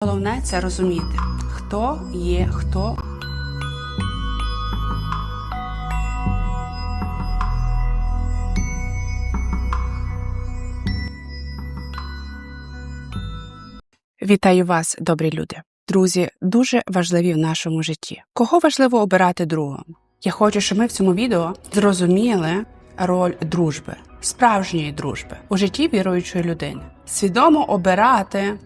Головне це розуміти, хто є хто. Вітаю вас, добрі люди. Друзі, дуже важливі в нашому житті. Кого важливо обирати другом? Я хочу, щоб ми в цьому відео зрозуміли роль дружби, справжньої дружби у житті віруючої людини. Свідомо обирати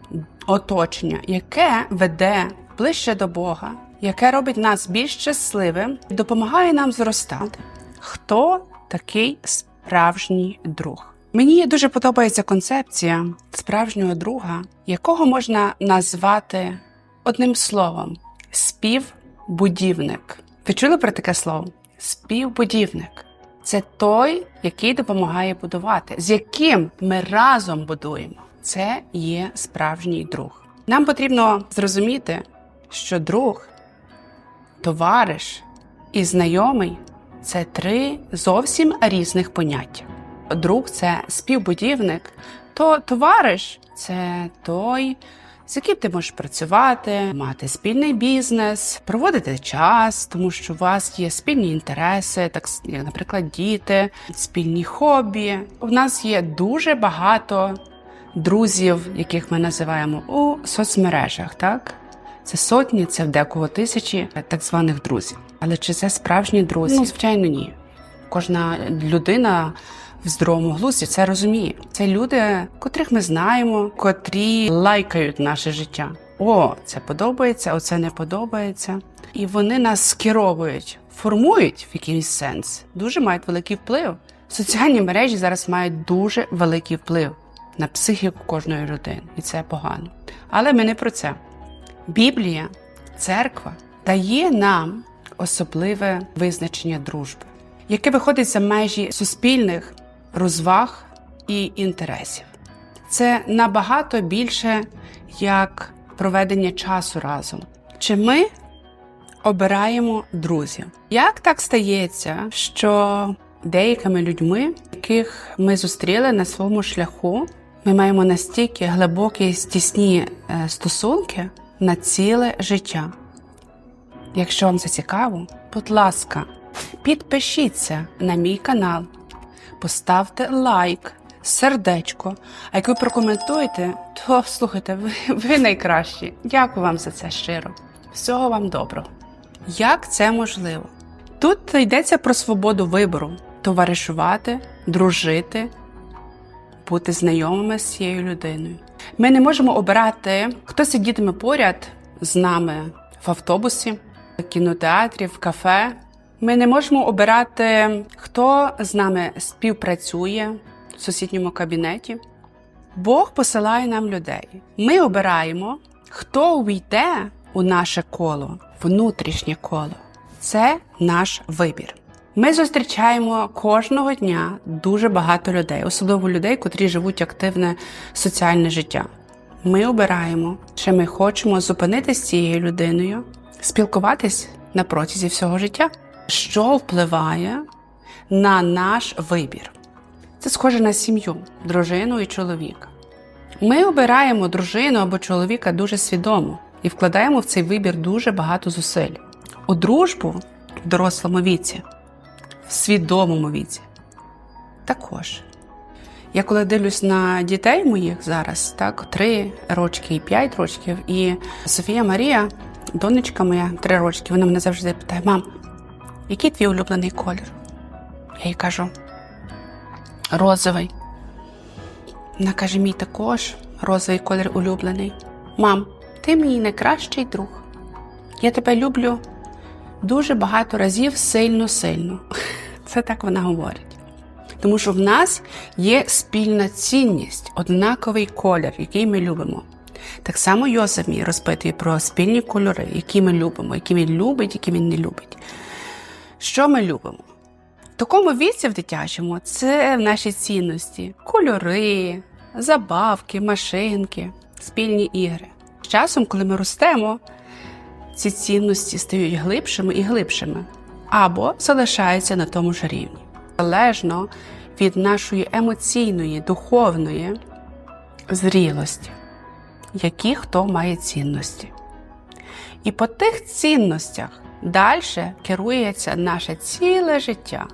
оточення, яке веде ближче до Бога, яке робить нас більш щасливим, допомагає нам зростати. Хто такий справжній друг? Мені дуже подобається концепція справжнього друга, якого можна назвати одним словом співбудівник. Ви чули про таке слово? Співбудівник. Це той, який допомагає будувати, з яким ми разом будуємо. Це є справжній друг. Нам потрібно зрозуміти, що друг, товариш і знайомий це три зовсім різних поняття. Друг це співбудівник, то товариш це той, з яким ти можеш працювати, мати спільний бізнес, проводити час, тому що у вас є спільні інтереси, так як, наприклад, діти, спільні хобі. У нас є дуже багато друзів, яких ми називаємо у соцмережах, так? Це сотні, це в декого тисячі так званих друзів. Але чи це справжні друзі? Ну, звичайно, ні. Кожна людина в здоровому глузді це розуміє. Це люди, котрих ми знаємо, котрі лайкають наше життя. О, це подобається, оце не подобається. І вони нас скеровують, формують в якийсь сенс, дуже мають великий вплив. Соціальні мережі зараз мають дуже великий вплив на психіку кожної людини, і це погано. Але ми не про це. Біблія, церква дає нам особливе визначення дружби, яке виходить за межі суспільних розваг і інтересів. Це набагато більше як проведення часу разом. Чи ми обираємо друзів? Як так стається, що деякими людьми, яких ми зустріли на своєму шляху, ми маємо настільки глибокі стісні е, стосунки на ціле життя? Якщо вам це цікаво, будь ласка, підпишіться на мій канал, поставте лайк, сердечко. А як ви прокоментуєте, то слухайте, ви, ви найкращі. Дякую вам за це щиро. Всього вам доброго. Як це можливо? Тут йдеться про свободу вибору: товаришувати, дружити, бути знайомими з цією людиною. Ми не можемо обирати, хто сидітиме поряд з нами в автобусі, в кінотеатрі, в кафе. Ми не можемо обирати, хто з нами співпрацює в сусідньому кабінеті. Бог посилає нам людей. Ми обираємо, хто увійде у наше коло, внутрішнє коло. Це наш вибір. Ми зустрічаємо кожного дня дуже багато людей, особливо людей, котрі живуть активне соціальне життя. Ми обираємо, чи ми хочемо зупинитися з цією людиною, спілкуватись на протязі всього життя, що впливає на наш вибір. Це схоже на сім'ю, дружину і чоловіка. Ми обираємо дружину або чоловіка дуже свідомо і вкладаємо в цей вибір дуже багато зусиль. У дружбу в дорослому віці, свідомому віці. Також. Я коли дивлюсь на дітей моїх зараз, так, 3 рочки і 5 років, і Софія Марія, донечка моя, 3 рочки, вона мене завжди питає: мам, який твій улюблений колір? Я їй кажу, розовий. Вона каже, мій також розовий колір улюблений. Мам, ти мій найкращий друг. Я тебе люблю дуже багато разів сильно-сильно. Це так вона говорить. Тому що в нас є спільна цінність, однаковий колір, який ми любимо. Так само Йосиф мій розпитує про спільні кольори, які ми любимо, які він любить, які він не любить. Що ми любимо? В такому віці в дитячому це наші цінності: кольори, забавки, машинки, спільні ігри. З часом, коли ми ростемо, ці цінності стають глибшими і глибшими або залишаються на тому ж рівні. Залежно від нашої емоційної, духовної зрілості. які хто має цінності. І по тих цінностях далі керується наше ціле життя,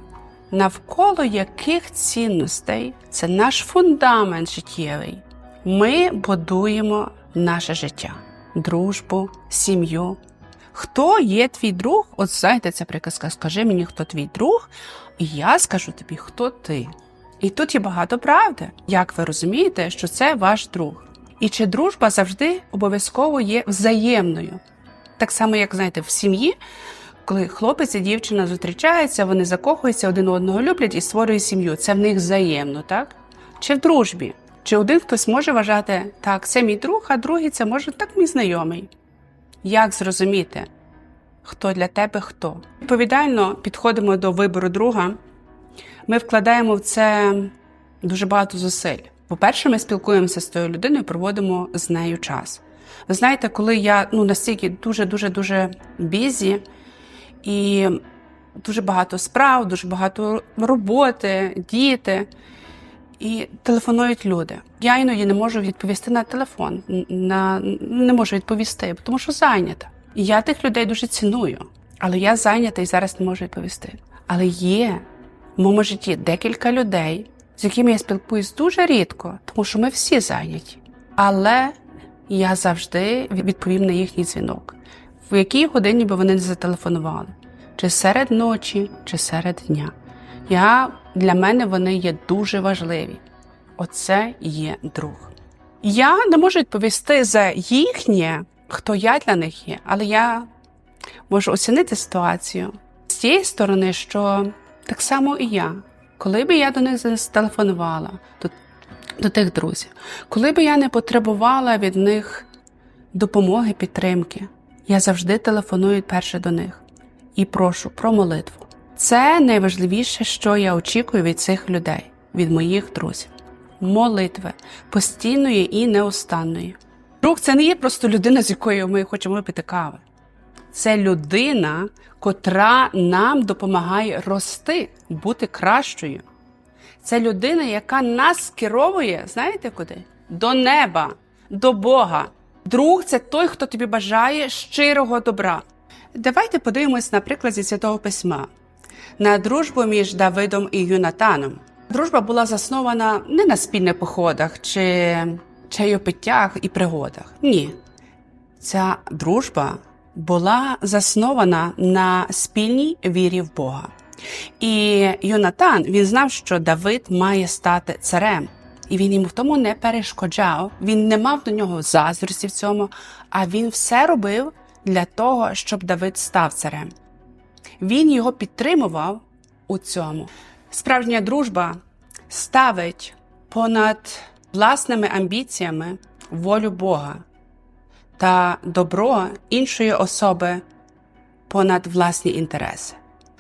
навколо яких цінностей це наш фундамент життєвий. Ми будуємо наше життя, дружбу, сім'ю. Хто є твій друг? От знаєте, ця приказка, скажи мені, хто твій друг, і я скажу тобі, хто ти. І тут є багато правди. Як ви розумієте, що це ваш друг? І чи дружба завжди обов'язково є взаємною? Так само, як знаєте, в сім'ї, коли хлопець і дівчина зустрічаються, вони закохуються, один одного люблять і створюють сім'ю. Це в них взаємно, так? Чи в дружбі? Чи один хтось може вважати, так, це мій друг, а другий це може так мій знайомий. Як зрозуміти, хто для тебе хто? Відповідально підходимо до вибору друга. Ми вкладаємо в це дуже багато зусиль. По-перше, ми спілкуємося з тою людиною, проводимо з нею час. Ви знаєте, коли я ну, настільки дуже-дуже дуже бізі і дуже багато справ, дуже багато роботи, діти. І телефонують люди. Я іноді не можу відповісти на телефон, на, не можу відповісти, тому що зайнята. І я тих людей дуже ціную, але я зайнята і зараз не можу відповісти. Але є в моєму житті декілька людей, з якими я спілкуюсь дуже рідко, тому що ми всі зайняті. Але я завжди відповім на їхній дзвінок, в якій годині би вони не зателефонували, чи серед ночі, чи серед дня. Я, Для мене вони є дуже важливі. Оце є друг. Я не можу відповісти за їхнє, хто я для них є, але я можу оцінити ситуацію з тієї сторони, що так само і я. Коли би я до них зателефонувала, до, до тих друзів, коли би я не потребувала від них допомоги, підтримки, я завжди телефоную перше до них і прошу про молитву. Це найважливіше, що я очікую від цих людей, від моїх друзів. Молитви постійної і неустанної. Друг це не є просто людина, з якою ми хочемо випити кави. Це людина, котра нам допомагає рости, бути кращою. Це людина, яка нас скеровує, знаєте куди? До неба, до Бога. Друг це той, хто тобі бажає щирого добра. Давайте подивимось на зі святого письма на дружбу між Давидом і Юнатаном. Дружба була заснована не на спільних походах чи чайопиттях і пригодах. Ні. Ця дружба була заснована на спільній вірі в Бога. І Юнатан він знав, що Давид має стати царем, і він йому в тому не перешкоджав. Він не мав до нього заздрості в цьому, а він все робив для того, щоб Давид став царем. Він його підтримував у цьому. Справжня дружба ставить понад власними амбіціями волю Бога та добро іншої особи понад власні інтереси.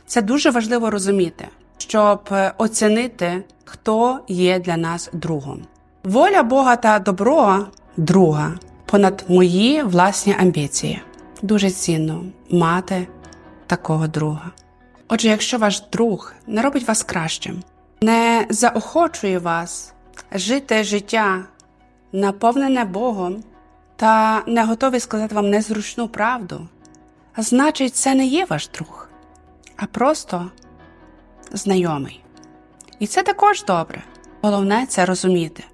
Це дуже важливо розуміти, щоб оцінити, хто є для нас другом. Воля Бога та добро друга понад мої власні амбіції. Дуже цінно мати такого друга. Отже, якщо ваш друг не робить вас кращим, не заохочує вас жити життя, наповнене Богом, та не готовий сказати вам незручну правду, значить, це не є ваш друг, а просто знайомий. І це також добре. Головне це розуміти,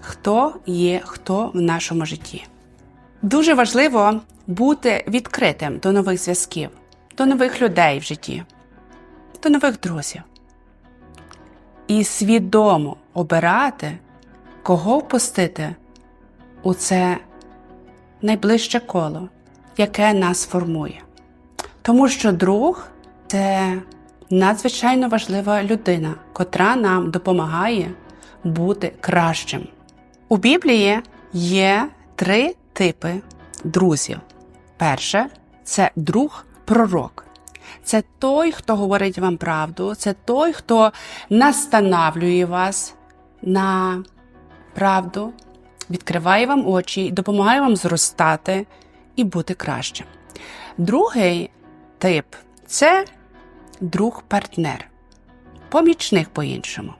хто є хто в нашому житті. Дуже важливо бути відкритим до нових зв'язків до нових людей в житті, до нових друзів. І свідомо обирати, кого впустити у це найближче коло, яке нас формує. Тому що друг це надзвичайно важлива людина, котра нам допомагає бути кращим. У Біблії є три типи друзів. Перше це друг пророк. Це той, хто говорить вам правду, це той, хто настанавлює вас на правду, відкриває вам очі допомагає вам зростати і бути кращим. Другий тип це друг-партнер, помічник по-іншому.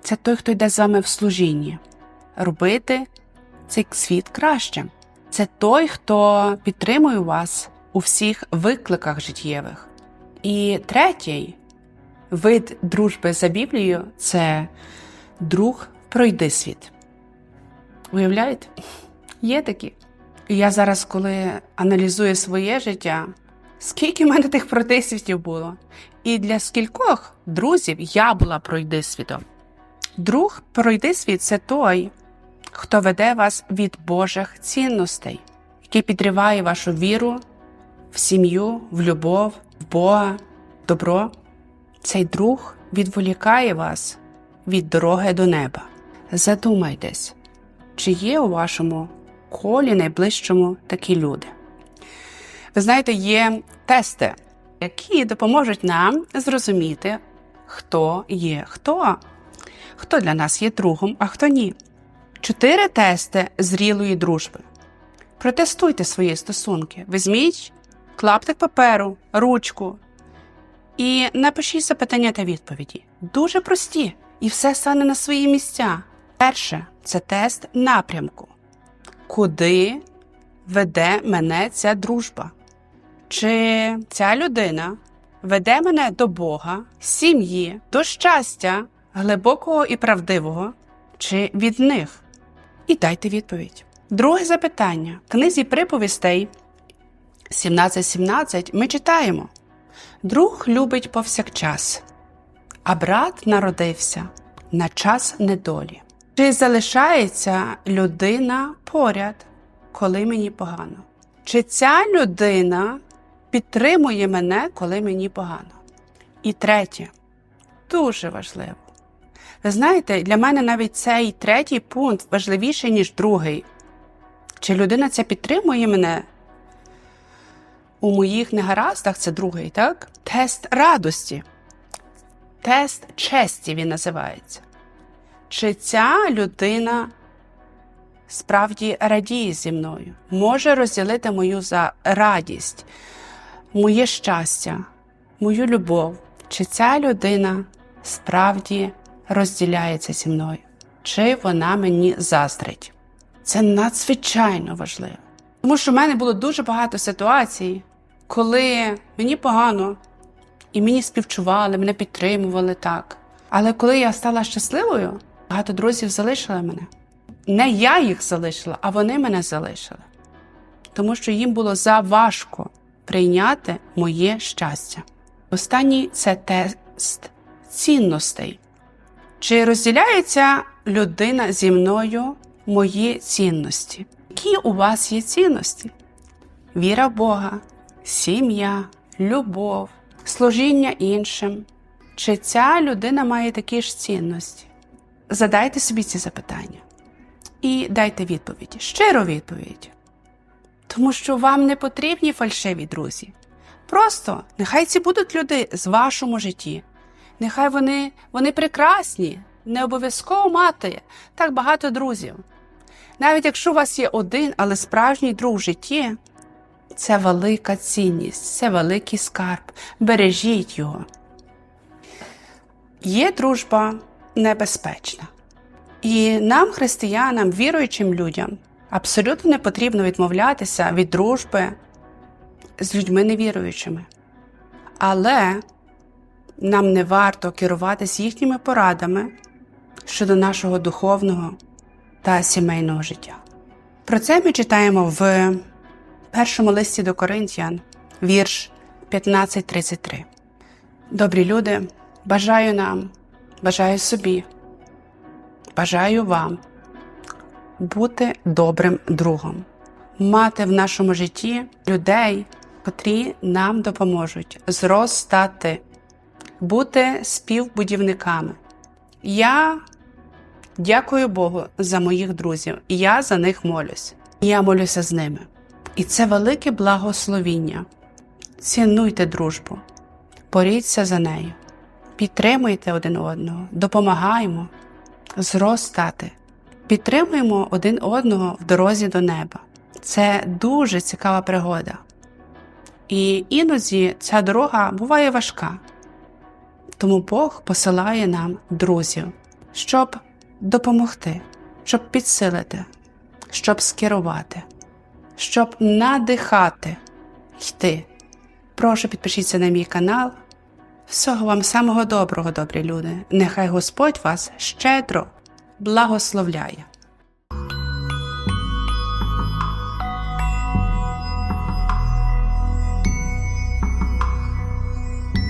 Це той, хто йде з вами в служінні, робити цей світ кращим. Це той, хто підтримує вас у всіх викликах життєвих. І третій вид дружби за Біблією це друг пройди світ. Уявляєте? Є такі. І я зараз, коли аналізую своє життя, скільки в мене тих пройдисвітів було. І для скількох друзів я була пройдисвітом. Друг пройдисвіт це той, хто веде вас від Божих цінностей, який підриває вашу віру в сім'ю, в любов, в Бога, добро. Цей друг відволікає вас від дороги до неба. Задумайтесь, чи є у вашому колі найближчому такі люди. Ви знаєте, є тести, які допоможуть нам зрозуміти, хто є хто, хто для нас є другом, а хто ні. Чотири тести зрілої дружби. Протестуйте свої стосунки. Візьміть клаптик паперу, ручку і напишіть запитання та відповіді. Дуже прості, і все стане на свої місця. Перше це тест напрямку. Куди веде мене ця дружба? Чи ця людина веде мене до Бога, сім'ї, до щастя, глибокого і правдивого, чи від них? І дайте відповідь. Друге запитання. В книзі приповістей 17.17 ми читаємо: Друг любить повсякчас, а брат народився на час недолі. Чи залишається людина поряд, коли мені погано? Чи ця людина підтримує мене, коли мені погано? І третє, дуже важливо. Ви знаєте, для мене навіть цей третій пункт важливіший, ніж другий. Чи людина ця підтримує мене у моїх негараздах, це другий, так? Тест радості, тест честі він називається. Чи ця людина справді радіє зі мною, може розділити мою за радість, моє щастя, мою любов? Чи ця людина справді розділяється зі мною? Чи вона мені заздрить? Це надзвичайно важливо. Тому що в мене було дуже багато ситуацій, коли мені погано, і мені співчували, мене підтримували так. Але коли я стала щасливою, багато друзів залишили мене. Не я їх залишила, а вони мене залишили. Тому що їм було заважко прийняти моє щастя. Останній це тест цінностей. Чи розділяється людина зі мною мої цінності? Які у вас є цінності? Віра в Бога, сім'я, любов, служіння іншим. Чи ця людина має такі ж цінності? Задайте собі ці запитання і дайте відповідь, щиру відповідь. Тому що вам не потрібні фальшиві друзі. Просто нехай ці будуть люди з вашому житті. Нехай вони, вони прекрасні, не обов'язково мати так багато друзів. Навіть якщо у вас є один, але справжній друг в житті, це велика цінність, це великий скарб. Бережіть його. Є дружба небезпечна. І нам, християнам, віруючим людям, абсолютно не потрібно відмовлятися від дружби з людьми невіруючими. Але нам не варто керуватися їхніми порадами щодо нашого духовного та сімейного життя. Про це ми читаємо в першому листі до Коринтян, вірш 15.33. Добрі люди, бажаю нам, бажаю собі, бажаю вам бути добрим другом, мати в нашому житті людей, котрі нам допоможуть зростати, бути співбудівниками. Я дякую Богу за моїх друзів, і я за них молюсь. Я молюся з ними. І це велике благословіння. Цінуйте дружбу, боріться за нею, підтримуйте один одного, допомагаємо зростати, підтримуємо один одного в дорозі до неба. Це дуже цікава пригода. І іноді ця дорога буває важка. Тому Бог посилає нам друзів, щоб допомогти, щоб підсилити, щоб скерувати, щоб надихати, йти. Прошу підпишіться на мій канал. Всього вам самого доброго, добрі люди. Нехай Господь вас щедро благословляє.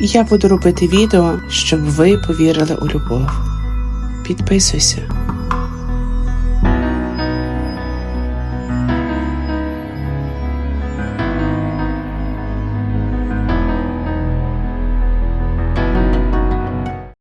Я буду робити відео, щоб ви повірили у любов. Підписуйся.